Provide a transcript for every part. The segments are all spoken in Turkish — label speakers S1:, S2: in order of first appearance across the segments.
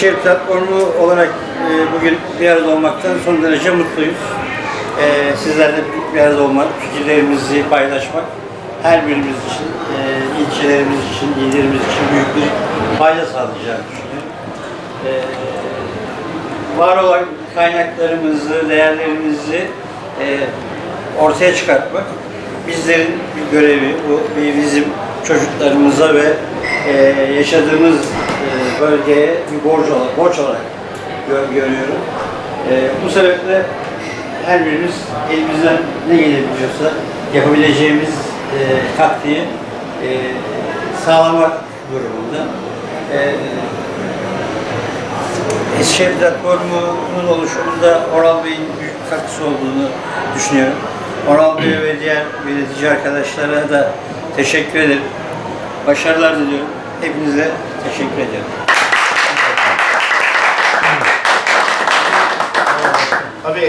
S1: Eskişehir platformu olarak e, bugün bir arada olmaktan son derece mutluyuz. E, sizlerle bir arada olmak, fikirlerimizi paylaşmak her birimiz için, e, ilçelerimiz için, illerimiz için büyük bir fayda sağlayacağını düşünüyorum. E, var olan kaynaklarımızı, değerlerimizi e, ortaya çıkartmak bizlerin bir görevi, bu bir bizim çocuklarımıza ve e, yaşadığımız bölgeye bir borç olarak, borç olarak gö- görüyorum. E, bu sebeple her birimiz elimizden ne gelebiliyorsa yapabileceğimiz e, katkıyı e, sağlamak durumunda. E, Eskişehir platformunun oluşumunda Oral Bey'in büyük katkısı olduğunu düşünüyorum. Oral Bey ve diğer yönetici arkadaşlara da teşekkür ederim. Başarılar diliyorum. Hepinize teşekkür ediyorum.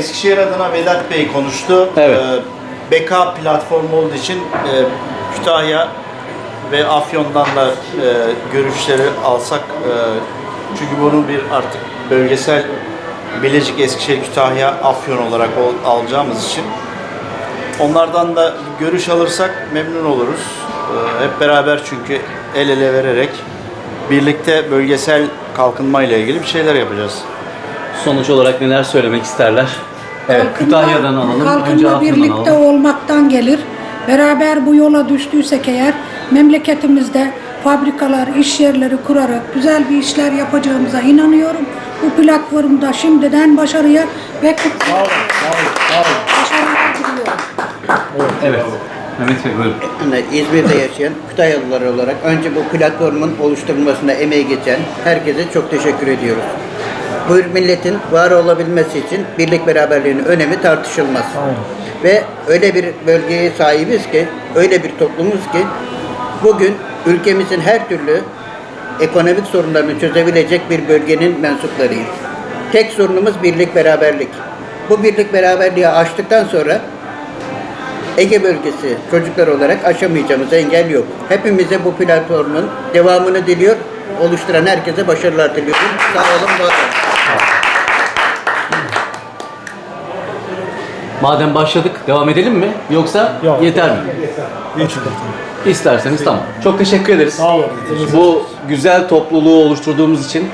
S2: Eskişehir adına Vedat Bey konuştu.
S3: Evet.
S2: Ee, Beka platformu olduğu için e, Kütahya ve Afyon'dan da e, görüşleri alsak e, çünkü bunu bir artık bölgesel Bilecik, Eskişehir, Kütahya, Afyon olarak ol- alacağımız için onlardan da görüş alırsak memnun oluruz. Ee, hep beraber çünkü el ele vererek birlikte bölgesel kalkınma ile ilgili bir şeyler yapacağız.
S3: Sonuç olarak neler söylemek isterler? Evet,
S4: Kalkınma-
S3: Kütahya'dan alalım. Önce Afyon'dan
S4: birlikte
S3: alalım.
S4: olmaktan gelir. Beraber bu yola düştüysek eğer memleketimizde fabrikalar, iş yerleri kurarak güzel bir işler yapacağımıza inanıyorum. Bu platformda şimdiden başarıya ve kutlu başarılar diliyorum.
S3: Evet. Mehmet Bey buyurun.
S5: Yani İzmir'de yaşayan Kütahyalılar olarak önce bu platformun oluşturulmasına emeği geçen herkese çok teşekkür ediyoruz. Bu milletin var olabilmesi için birlik beraberliğinin önemi tartışılmaz. Ve öyle bir bölgeye sahibiz ki, öyle bir toplumuz ki bugün ülkemizin her türlü ekonomik sorunlarını çözebilecek bir bölgenin mensuplarıyız. Tek sorunumuz birlik beraberlik. Bu birlik beraberliği aştıktan sonra Ege bölgesi çocuklar olarak aşamayacağımız engel yok. Hepimize bu platformun devamını diliyor. Oluşturan herkese başarılar diliyorum. Sağ olun, var olun.
S3: Madem başladık devam edelim mi? Yoksa yeter mi? İsterseniz tamam. Çok teşekkür ederiz.
S6: Sağ olun.
S3: Bu güzel topluluğu oluşturduğumuz için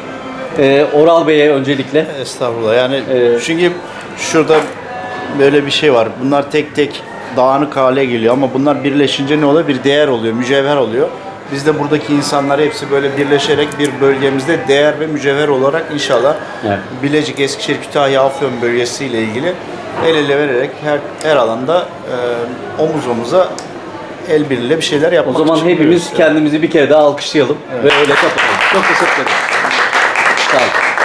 S3: e, Oral Bey'e öncelikle
S2: Estağfurullah. Yani
S3: Ee,
S2: çünkü şurada böyle bir şey var. Bunlar tek tek dağınık hale geliyor ama bunlar birleşince ne oluyor? Bir değer oluyor, mücevher oluyor. Biz de buradaki insanlar hepsi böyle birleşerek bir bölgemizde değer ve mücevher olarak inşallah
S3: Evet.
S2: Bilecik, Eskişehir, Kütahya, Afyon bölgesiyle ilgili el ele vererek her her alanda e, omuz omuza el birliğiyle bir şeyler
S3: o
S2: yapmak
S3: zaman
S2: için
S3: hepimiz
S2: gidiyoruz.
S3: kendimizi bir kere daha alkışlayalım ve öyle kapatalım. Çok teşekkür ederim. Sağ olun.